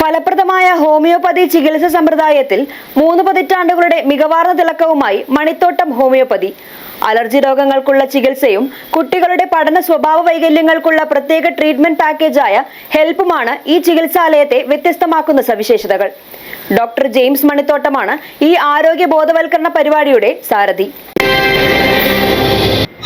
ഫലപ്രദമായ ഹോമിയോപ്പതി ചികിത്സ സമ്പ്രദായത്തിൽ മൂന്ന് പതിറ്റാണ്ടുകളുടെ മികവാർന്ന തിളക്കവുമായി മണിത്തോട്ടം ഹോമിയോപ്പതി. അലർജി രോഗങ്ങൾക്കുള്ള ചികിത്സയും കുട്ടികളുടെ പഠന സ്വഭാവ വൈകല്യങ്ങൾക്കുള്ള പ്രത്യേക ട്രീറ്റ്മെന്റ് പാക്കേജായ ഹെൽപ്പുമാണ് ഈ ചികിത്സാലയത്തെ വ്യത്യസ്തമാക്കുന്ന സവിശേഷതകൾ. ഡോക്ടർ ജെയിംസ് മണിത്തോട്ടമാണ് ഈ ആരോഗ്യ ബോധവൽക്കരണ പരിപാടിയുടെ സാരഥി.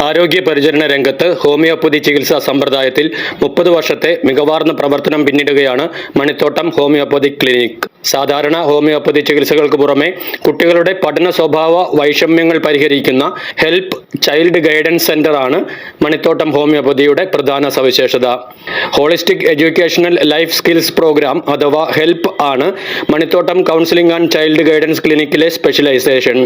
ആരോഗ്യ പരിചരണ രംഗത്ത് ഹോമിയോപ്പതി ചികിത്സാ സമ്പ്രദായത്തിൽ മുപ്പത് വർഷത്തെ മികവാർന്ന പ്രവർത്തനം പിന്നിടുകയാണ് മണിത്തോട്ടം ഹോമിയോപ്പതി ക്ലിനിക്. സാധാരണ ഹോമിയോപ്പതി ചികിത്സകൾക്ക് പുറമെ കുട്ടികളുടെ പഠന സ്വഭാവ വൈഷമ്യങ്ങൾ പരിഹരിക്കുന്ന ഹെൽപ്പ് ചൈൽഡ് ഗൈഡൻസ് സെന്റർ ആണ് മണിത്തോട്ടം ഹോമിയോപ്പതിയുടെ പ്രധാന സവിശേഷത. Holistic educational life skills programme അഥവാ ഹെൽപ്പ് ആണ് Manithottam counselling and child guidance ക്ലിനിക്കിലെ specialisation.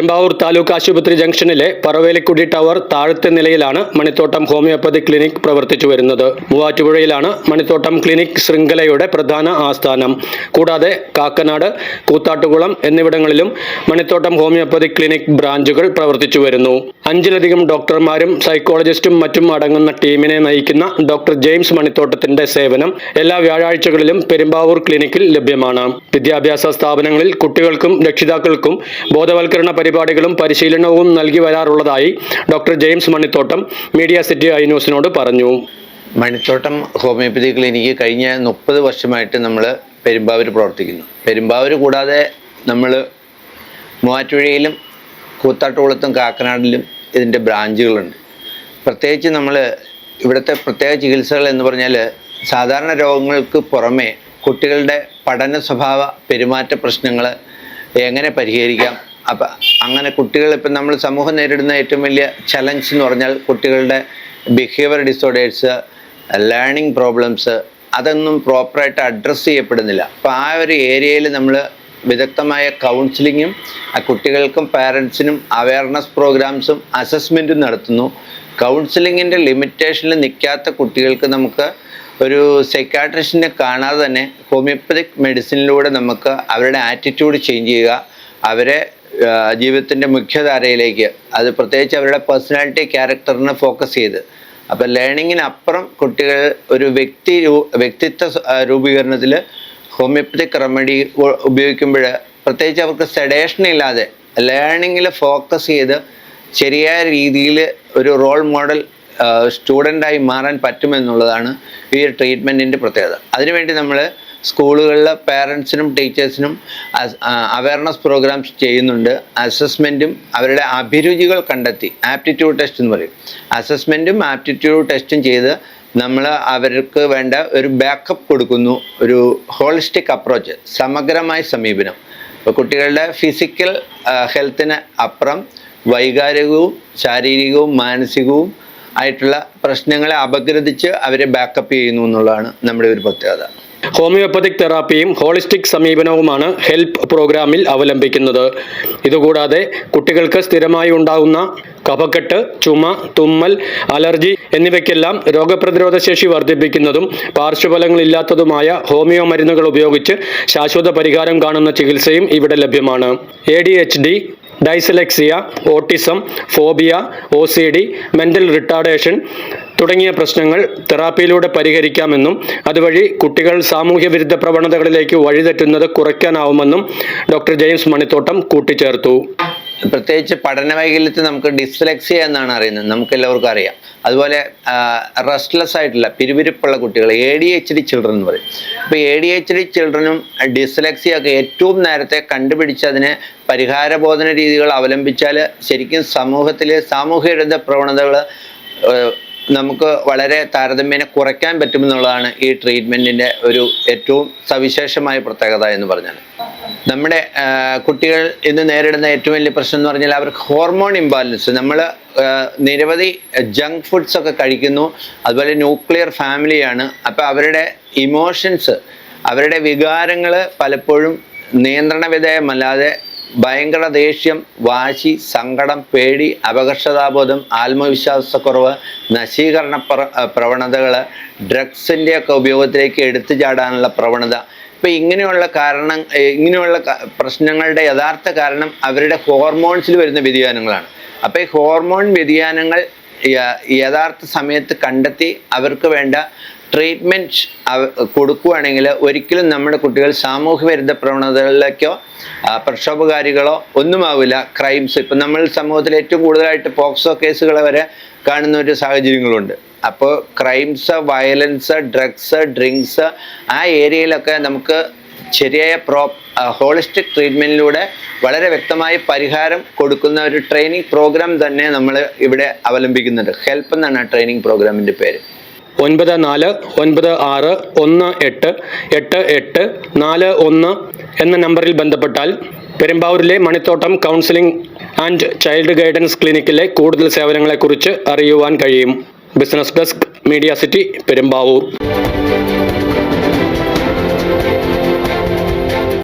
Perumbavoor taluk ആശുപത്രി ജംഗ്ഷനിലെ പറവേലിക്കുടി ടവർ താഴത്തെ നിലയിലാണ് മണിത്തോട്ടം ഹോമിയോപ്പതി ക്ലിനിക് പ്രവർത്തിച്ചു വരുന്നത്. മൂവാറ്റുപുഴയിലാണ് മണിത്തോട്ടം ക്ലിനിക് ശൃംഖലയുടെ പ്രധാന ആസ്ഥാനം. കൂടാതെ കാക്കനാട് കൂത്താട്ടുകുളം എന്നിവിടങ്ങളിലും മണിത്തോട്ടം ഹോമിയോപ്പതി ക്ലിനിക് ബ്രാഞ്ചുകൾ പ്രവർത്തിച്ചു വരുന്നു. അഞ്ചിലധികം ഡോക്ടർമാരും സൈക്കോളജിസ്റ്റും മറ്റും അടങ്ങുന്ന ടീമിനെ നയിക്കുന്ന ഡോക്ടർ ജെയിംസ് മണിത്തോട്ടത്തിന്റെ സേവനം എല്ലാ വ്യാഴാഴ്ചകളിലും പെരുമ്പാവൂർ ക്ലിനിക്കിൽ ലഭ്യമാണ്. വിദ്യാഭ്യാസ സ്ഥാപനങ്ങളിൽ കുട്ടികൾക്കും രക്ഷിതാക്കൾക്കും ബോധവൽക്കരണ പരിപാടികളും പരിശീലനവും നൽകി വരാറുള്ളതായി doctor James Manithottam media city I ന്യൂസിനോട് പറഞ്ഞു. മണിത്തോട്ടം ഹോമിയോപ്പതി ക്ലിനിക്ക് കഴിഞ്ഞ മുപ്പത് വർഷമായിട്ട് നമ്മൾ പെരുമ്പാവൂർ പ്രവർത്തിക്കുന്നു. പെരുമ്പാവൂർ കൂടാതെ നമ്മൾ മൂവാറ്റുപുഴയിലും കൂത്താട്ടുകുളത്തും കാക്കനാടിലും ഇതിന്റെ ബ്രാഞ്ചുകളുണ്ട്. പ്രത്യേകിച്ച് നമ്മൾ ഇവിടുത്തെ പ്രത്യേക ചികിത്സകൾ എന്ന് പറഞ്ഞാൽ സാധാരണ രോഗങ്ങൾക്ക് പുറമേ കുട്ടികളുടെ പഠന സ്വഭാവ പെരുമാറ്റ പ്രശ്നങ്ങൾ എങ്ങനെ പരിഹരിക്കാം അപ്പം അങ്ങനെ കുട്ടികൾ ഇപ്പം നമ്മൾ സമൂഹം നേരിടുന്ന ഏറ്റവും വലിയ ചലഞ്ച് എന്ന് പറഞ്ഞാൽ കുട്ടികളുടെ ബിഹേവിയർ ഡിസോർഡേഴ്സ് ലേണിംഗ് പ്രോബ്ലംസ് അതൊന്നും പ്രോപ്പറായിട്ട് അഡ്രസ്സ് ചെയ്യപ്പെടുന്നില്ല. അപ്പോൾ ആ ഒരു ഏരിയയിൽ നമ്മൾ വിദഗ്ധമായ കൗൺസിലിങ്ങും ആ കുട്ടികൾക്കും പാരൻസിനും അവയർനെസ് പ്രോഗ്രാംസും അസസ്മെന്റും നടത്തുന്നു. കൗൺസിലിങ്ങിന്റെ ലിമിറ്റേഷനിൽ നിൽക്കാത്ത കുട്ടികൾക്ക് നമുക്ക് ഒരു സൈക്കാട്രിസ്റ്റിനെ കാണാതെ തന്നെ ഹോമിയോപ്പതിക് മെഡിസിനിലൂടെ നമുക്ക് അവരുടെ ആറ്റിറ്റ്യൂഡ് ചേഞ്ച് ചെയ്യുക അവരെ ജീവിതത്തിന്റെ മുഖ്യധാരയിലേക്ക്. അത് പ്രത്യേകിച്ച് അവരുടെ പേഴ്സണാലിറ്റി ക്യാരക്ടറിനെ ഫോക്കസ് ചെയ്ത്. അപ്പം ലേണിങ്ങിനപ്പുറം കുട്ടികൾ ഒരു വ്യക്തി വ്യക്തിത്വ രൂപീകരണത്തിൽ ഹോമിയോപ്പത്തിക് റെമഡി ഉപയോഗിക്കുമ്പോൾ പ്രത്യേകിച്ച് അവർക്ക് സെഡേഷൻ ഇല്ലാതെ ലേണിങ്ങിൽ ഫോക്കസ് ചെയ്ത് ശരിയായ രീതിയിൽ ഒരു റോൾ മോഡൽ സ്റ്റുഡന്റായി മാറാൻ പറ്റുമെന്നുള്ളതാണ് ഈ ട്രീറ്റ്മെന്റിന്റെ പ്രത്യേകത. അതിനുവേണ്ടി നമ്മൾ സ്കൂളുകളിൽ പേരൻസിനും ടീച്ചേഴ്സിനും അവയർനെസ് പ്രോഗ്രാംസ് ചെയ്യുന്നുണ്ട്. അസസ്മെന്റും അവരുടെ അഭിരുചികൾ കണ്ടെത്തി. ആപ്റ്റിറ്റ്യൂഡ് ടെസ്റ്റ് എന്ന് പറയും. അസസ്മെന്റും ആപ്റ്റിറ്റ്യൂഡ് ടെസ്റ്റും ചെയ്ത് നമ്മൾ അവർക്ക് വേണ്ട ഒരു ബാക്കപ്പ് കൊടുക്കുന്നു. ഒരു ഹോളിസ്റ്റിക് അപ്രോച്ച് സമഗ്രമായ സമീപനം. ഇപ്പോൾ കുട്ടികളുടെ ഫിസിക്കൽ ഹെൽത്തിന് അപ്പുറം വൈകാരികവും ശാരീരികവും മാനസികവും ആയിട്ടുള്ള പ്രശ്നങ്ങളെ അപഗ്രഥിച്ച് അവരെ ബാക്കപ്പ് ചെയ്യുന്നു എന്നുള്ളതാണ് നമ്മുടെ ഒരു പ്രത്യേകത. ഹോമിയോപ്പതിക് തെറാപ്പിയും ഹോളിസ്റ്റിക് സമീപനവുമാണ് ഹെൽപ്പ് പ്രോഗ്രാമിൽ അവലംബിക്കുന്നത്. ഇതുകൂടാതെ കുട്ടികൾക്ക് സ്ഥിരമായി ഉണ്ടാകുന്ന കഫക്കെട്ട് ചുമ തുമ്മൽ അലർജി എന്നിവയ്ക്കെല്ലാം രോഗപ്രതിരോധ ശേഷി വർദ്ധിപ്പിക്കുന്നതും പാർശ്വഫലങ്ങളില്ലാത്തതുമായ ഹോമിയോ മരുന്നുകൾ ഉപയോഗിച്ച് ശാശ്വത പരിഹാരം കാണുന്ന ചികിത്സയും ഇവിടെ ലഭ്യമാണ്. A D H D dyslexia autism phobia O C D mental retardation തുടങ്ങിയ പ്രശ്നങ്ങൾ തെറാപ്പിയിലൂടെ പരിഹരിക്കാമെന്നും അതുവഴി കുട്ടികൾ സാമൂഹ്യ വിരുദ്ധ പ്രവണതകളിലേക്ക് വഴിതെറ്റുന്നത് കുറയ്ക്കാനാവുമെന്നും ഡോക്ടർ ജെയിംസ് മണിത്തോട്ടം കൂട്ടിച്ചേർത്തു. പ്രത്യേകിച്ച് പഠന വൈകല്യത്തിൽ നമുക്ക് ഡിസ്ലെക്സിയ എന്നാണ് അറിയുന്നത്. നമുക്ക് എല്ലാവർക്കും അറിയാം. അതുപോലെ റെസ്റ്റ്ലെസ് ആയിട്ടുള്ള പിരിവിരിപ്പുള്ള കുട്ടികൾ A D H D children എന്ന് പറയും. അപ്പോൾ എ ഡി എച്ച് ഡി ചിൽഡ്രനും ഡിസ്ലെക്സിയ ഒക്കെ ഏറ്റവും നേരത്തെ കണ്ടുപിടിച്ച് അതിന് പരിഹാരബോധന രീതികൾ അവലംബിച്ചാൽ ശരിക്കും സമൂഹത്തിലെ സാമൂഹ്യ വിരുദ്ധ പ്രവണതകൾ നമുക്ക് വളരെ താരതമ്യേന കുറയ്ക്കാൻ പറ്റുമെന്നുള്ളതാണ് ഈ ട്രീറ്റ്മെന്റിന്റെ ഒരു ഏറ്റവും സവിശേഷമായ പ്രത്യേകത എന്ന് പറഞ്ഞാൽ. നമ്മുടെ കുട്ടികൾ ഇന്ന് നേരിടുന്ന ഏറ്റവും വലിയ പ്രശ്നം എന്ന് പറഞ്ഞാൽ അവർക്ക് ഹോർമോൺ ഇംബാലൻസ് നമ്മൾ നിരവധി ജങ്ക് ഫുഡ്സ് ഒക്കെ കഴിക്കുന്നു. അതുപോലെ ന്യൂക്ലിയർ ഫാമിലിയാണ് അപ്പോൾ അവരുടെ ഇമോഷൻസ് അവരുടെ വികാരങ്ങൾ പലപ്പോഴും നിയന്ത്രണ വിധേയമല്ലാതെ ഭയങ്കര ദേഷ്യം വാശി സങ്കടം പേടി അപകർഷതാബോധം ആത്മവിശ്വാസക്കുറവ് നശീകരണ പ്ര പ്രവണതകൾ ഡ്രഗ്സിന്റെയൊക്കെ ഉപയോഗത്തിലേക്ക് എടുത്തു ചാടാനുള്ള പ്രവണത. ഇപ്പം ഇങ്ങനെയുള്ള കാരണം ഇങ്ങനെയുള്ള പ്രശ്നങ്ങളുടെ യഥാർത്ഥ കാരണം അവരുടെ ഹോർമോൺസിൽ വരുന്ന വ്യതിയാനങ്ങളാണ്. അപ്പോൾ ഈ ഹോർമോൺ വ്യതിയാനങ്ങൾ യഥാർത്ഥ സമയത്ത് കണ്ടെത്തി അവർക്ക് വേണ്ട ട്രീറ്റ്മെന്റ് കൊടുക്കുകയാണെങ്കിൽ ഒരിക്കലും നമ്മുടെ കുട്ടികൾ സാമൂഹ്യ വിരുദ്ധ പ്രവണതകളിലേക്കോ പ്രക്ഷോഭകാരികളോ ഒന്നുമാവില്ല ക്രൈംസ് ഇപ്പം നമ്മൾ സമൂഹത്തിൽ ഏറ്റവും കൂടുതലായിട്ട് പോക്സോ കേസുകൾ വരെ കാണുന്ന ഒരു സാഹചര്യങ്ങളുണ്ട്. അപ്പോൾ ക്രൈംസ് വയലൻസ് ഡ്രഗ്സ് ഡ്രിങ്ക്സ് ആ ഏരിയയിലൊക്കെ നമുക്ക് ശരിയായ പ്രോ ഹോളിസ്റ്റിക് ട്രീറ്റ്മെന്റിലൂടെ വളരെ വ്യക്തമായി പരിഹാരം കൊടുക്കുന്ന ഒരു ട്രെയിനിങ് പ്രോഗ്രാം തന്നെ നമ്മൾ ഇവിടെ അവലംബിക്കുന്നുണ്ട്. ഹെൽപ്പ് എന്നാണ് ആ ട്രെയിനിങ് പ്രോഗ്രാമിന്റെ പേര്. ഒൻപത് നാല് ഒൻപത് ആറ് ഒന്ന് എട്ട് എട്ട് എട്ട് നാല് ഒന്ന് എന്ന നമ്പറിൽ ബന്ധപ്പെട്ടാൽ പെരുമ്പാവൂരിലെ Manithottam counselling and child guidance ക്ലിനിക്കിലെ കൂടുതൽ സേവനങ്ങളെക്കുറിച്ച് അറിയുവാൻ കഴിയും. Business desk media city Perumbavoor.